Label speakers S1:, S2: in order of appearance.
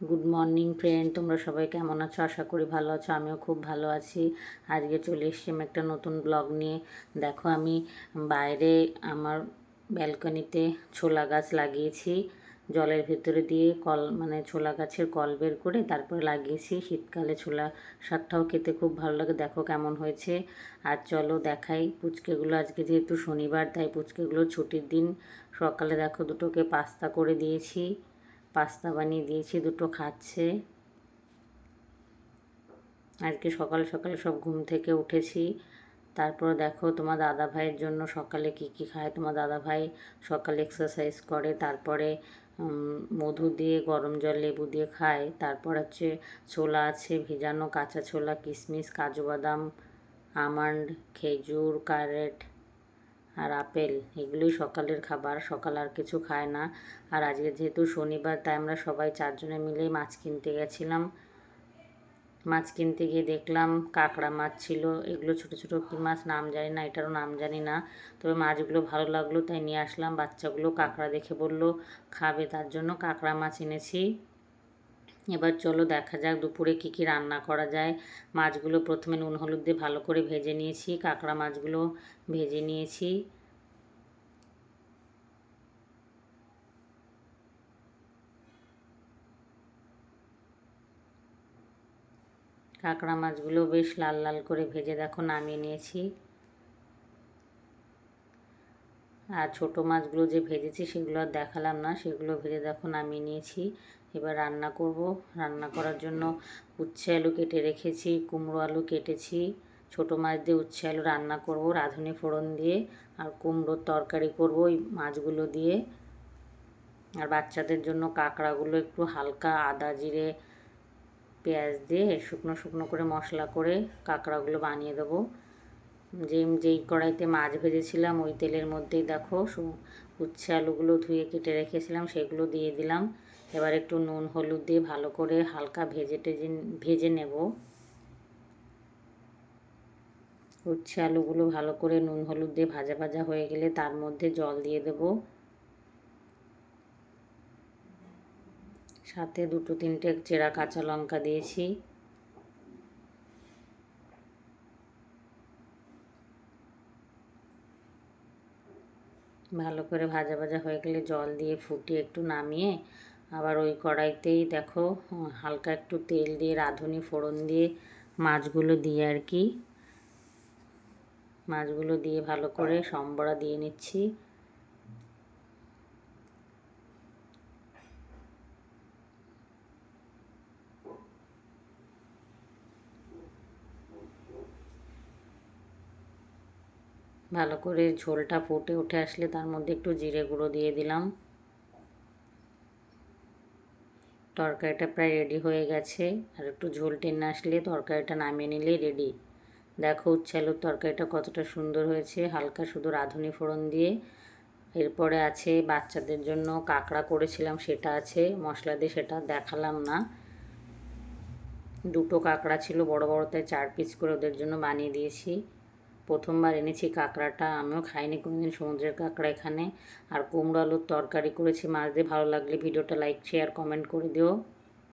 S1: Good morning friend তোমরা সবাই কেমন আছো? আশা করি ভালো আছো, আমিও খুব ভালো আছি। আজকে চলে এসেছি আমি একটা নতুন ব্লগ নিয়ে। দেখো, আমি বাইরে আমার ব্যালকনিতে ছোলা গাছ লাগিয়েছি। জলের ভেতরে দিয়ে কল মানে ছোলা গাছের কল বের করে তারপরে লাগিয়েছি। শীতকালে ছোলা শাকটাও খেতে খুব ভালো লাগে। দেখো কেমন হয়েছে। আর চলো দেখাই পুচকেগুলো। আজকে যেহেতু শনিবার, তাই পুচকেগুলো ছুটির দিন। সকালে দেখো দুটোকে পাস্তা করে দিয়েছি। পাস্তা বানিয়ে দিয়েছি, দুটো খাচ্ছে। আজকে সকাল সকালে সব ঘুম থেকে উঠেছি। তারপর দেখো তোমার দাদা ভাইয়ের জন্য সকালে কি কি খায়। তোমার দাদা ভাই সকালে এক্সারসাইজ করে, তারপরে মধু দিয়ে, গরম জল লেবু দিয়ে খায়। তারপর হচ্ছে ছোলা আছে ভেজানো, কাঁচা ছোলা, কিশমিশ কাজু বাদাম আমন্ড, খেজুর ক্যারেট আর আপেল, এগুলোই সকালের খাবার। সকাল আর কিছু খায় না। আর আজকে যেহেতু শনিবার, তাই আমরা সবাই চারজনে মিলে মাছ কিনতে গেছিলাম। মাছ কিনতে গিয়ে দেখলাম কাঁকড়া মাছ ছিল। এগুলো ছোট ছোট কী মাছ নাম জানি না, এটারও নাম জানি না। তবে মাছগুলো ভালো লাগল, তাই নিয়ে আসলাম। বাচ্চাগুলো কাঁকড়া দেখে বলল, খাবে, তার জন্য কাঁকড়া মাছ এনেছি। এবার চলো দেখা যাক দুপুরে কী কী রান্না করা যায়। মাছগুলো প্রথমে নুন, হলুদ দিয়ে ভালো করে ভেজে নিয়েছি, কাঁকড়া মাছগুলো ভেজে নিয়েছি। কাঁকড়া মাছগুলো বেশ লাল লাল করে ভেজে দেখো নামিয়ে নিয়েছি। আর ছোট মাছগুলো যে ভেজেছি সেগুলো আর দেখালাম না, সেগুলো ভেজে দেখো নামিয়ে নিয়েছি। এবার রান্না করব। রান্না করার জন্য উচ্ছে আলু কেটে রেখেছি, কুমড়ো আলু কেটেছি। ছোটো মাছ দিয়ে উচ্ছে আলু রান্না করব, রাঁধুনি ফোড়ন দিয়ে। আর কুমড়োর তরকারি করব ওই মাছগুলো দিয়ে। আর বাচ্চাদের জন্য কাঁকড়াগুলো একটু হালকা আদা জিরে পেঁয়াজ দিয়ে শুকনো শুকনো করে মশলা করে কাঁকড়াগুলো বানিয়ে দেবো। যে যেই কড়াইতে মাছ ভেজেছিলাম ওই তেলের মধ্যেই দেখো উচ্ছে আলুগুলো ধুয়ে কেটে রেখেছিলাম, সেগুলো দিয়ে দিলাম। এবার একটু নুন, হলুদ দিয়ে ভালো করে হালকা ভেজে টেজে, ভেজে নেব। উচ্ছে আলুগুলো ভালো করে নুন, হলুদ দিয়ে ভাজা ভাজা হয়ে গেলে তার মধ্যে জল দিয়ে দেব। সাথে দুটো, তিনটে চেরা কাঁচা লঙ্কা দিয়েছি। ভালো করে ভাজা ভাজা হয়ে গেলে জল দিয়ে ফুটিয়ে একটু নামিয়ে আবার ওই কড়াইতেই দেখো হালকা একটু তেল দিয়ে, রাঁধুনি, ফোড়ন দিয়ে মাছগুলো দিয়ে আর কি। মাছগুলো দিয়ে ভালো করে সম্বরা দিয়ে নিচ্ছি। ভালো করে ঝোলটা ফুটে উঠে আসলে তার মধ্যে একটু জিরে গুঁড়ো দিয়ে দিলাম। তরকারিটা প্রায় রেডি হয়ে গেছে। আর একটু ঝোল টেনে আসলে তরকারিটা নামিয়ে নিলেই রেডি দেখো উচ্ছে আলুর তরকারিটা কতটা সুন্দর হয়েছে। হালকা শুধু রাঁধুনি ফোড়ন দিয়ে। এরপরে আছে বাচ্চাদের জন্য কাঁকড়া করেছিলাম, সেটা আছে। মশলা দিয়ে সেটা দেখালাম না। দুটো কাঁকড়া ছিল বড় বড় তাই চার পিস করে ওদের জন্য বানিয়ে দিয়েছি। প্রথমবার এনেছি কাঁকড়াটা, আমিও খাইনি কোনোদিন, সমুদ্রের কাঁকড়া এখানে। আর কুমড়ো আলুর তরকারি করেছি, মাছ দিয়ে ভালো লাগলে ভিডিওটা লাইক শেয়ার কমেন্ট করে দিও।